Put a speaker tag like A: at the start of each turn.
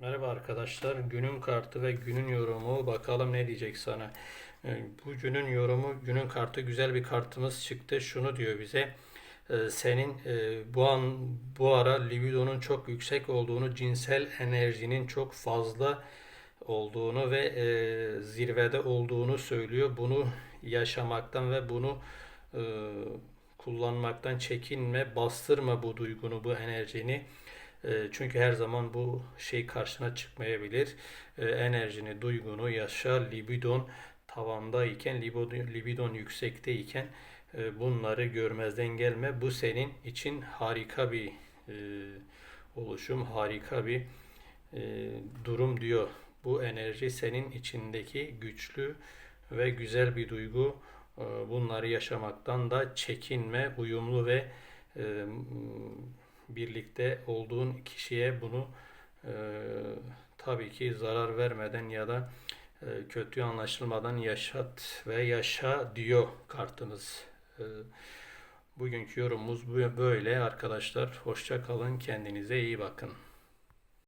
A: Merhaba arkadaşlar. Günün kartı ve günün yorumu. Bakalım ne diyecek sana. Ee, Bu günün yorumu, günün kartı güzel bir kartımız çıktı. Şunu diyor bize. Ee, Senin e, bu an bu ara libidonun çok yüksek olduğunu, cinsel enerjinin çok fazla olduğunu ve e, zirvede olduğunu söylüyor. Bunu yaşamaktan ve bunu e, kullanmaktan çekinme, bastırma bu duygunu, bu enerjini. E, Çünkü her zaman bu şey karşına çıkmayabilir. E, Enerjini, duygunu yaşa, libidon tavandayken, libidon, libidon yüksekteyken e, bunları görmezden gelme. Bu senin için harika bir e, oluşum, harika bir e, durum diyor. Bu enerji senin içindeki güçlü ve güzel bir duygu. E, Bunları yaşamaktan da çekinme, uyumlu ve birlikte olduğun kişiye bunu e, tabii ki zarar vermeden ya da e, kötü anlaşılmadan yaşat ve yaşa diyor kartımız. E, Bugünkü yorumumuz böyle arkadaşlar. Hoşça kalın, kendinize iyi bakın.